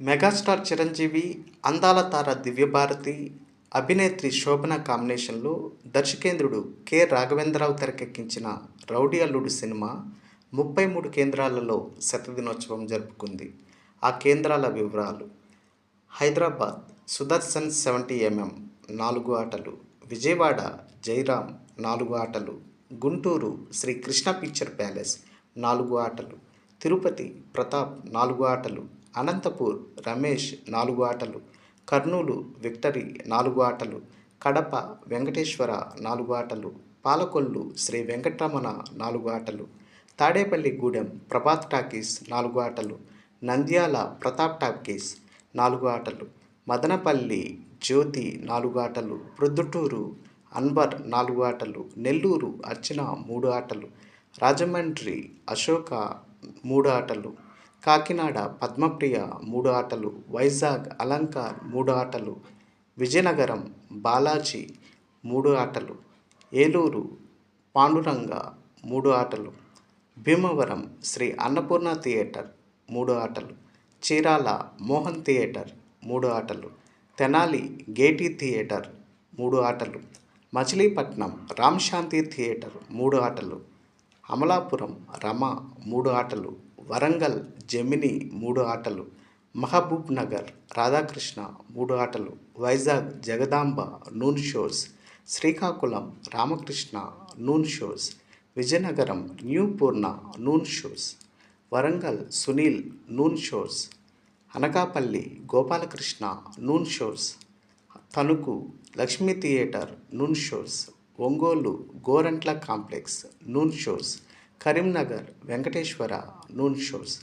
Megastar Chiranjeevi అందాల తార దివ్యభారతి అభినేత్రి శోభన కాంబినేషన్లో దర్శకేంద్రుడు K. Raghavendra Rao తెరకెక్కించిన రౌడీ అల్లుడు సినిమా ముప్పై మూడు కేంద్రాలలో శతదినోత్సవం జరుపుకుంది. ఆ కేంద్రాల వివరాలు. హైదరాబాద్ సుదర్శన్ సెవెంటీ ఎంఎం నాలుగు ఆటలు. విజయవాడ జైరామ్ నాలుగు ఆటలు. గుంటూరు శ్రీ కృష్ణ పిక్చర్ ప్యాలెస్ నాలుగు ఆటలు. తిరుపతి ప్రతాప్ నాలుగు ఆటలు. అనంతపూర్ రమేష్ నాలుగు ఆటలు కర్నూలు విక్టరీ నాలుగు ఆటలు కడప వెంకటేశ్వర నాలుగు ఆటలు పాలకొల్లు శ్రీ వెంకటరమణ నాలుగు ఆటలు తాడేపల్లి గూడెం ప్రభాత్ టాకీస్ నాలుగు ఆటలు నంద్యాల ప్రతాప్ టాకీస్ నాలుగు ఆటలు మదనపల్లి జ్యోతి నాలుగు ఆటలు ప్రొద్దుటూరు అన్వర్ నాలుగు ఆటలు నెల్లూరు అర్చన మూడు ఆటలు రాజమండ్రి అశోక మూడు ఆటలు. కాకినాడ పద్మప్రియ మూడు ఆటలు వైజాగ్ అలంకార్ మూడు ఆటలు విజయనగరం బాలాజీ మూడు ఆటలు ఏలూరు పాండురంగ మూడు ఆటలు భీమవరం శ్రీ అన్నపూర్ణ థియేటర్ మూడు ఆటలు చీరాల మోహన్ థియేటర్ మూడు ఆటలు తెనాలి గేటీ థియేటర్ మూడు ఆటలు మచిలీపట్నం రామ్శాంతి థియేటర్ మూడు ఆటలు అమలాపురం రమ మూడు ఆటలు వరంగల్ జమిని మూడు ఆటలు మహబూబ్ నగర్ రాధాకృష్ణ మూడు ఆటలు Vizag Jagadamba noon shows Srikakulam Ramakrishna noon shows Vizianagaram new Purna noon shows Warangal Sunil noon shows Anakapalli Gopalakrishna noon shows Tanuku Lakshmi theatre noon shows Ongole Gorantla complex noon shows Karimnagar Venkateswara noon shows.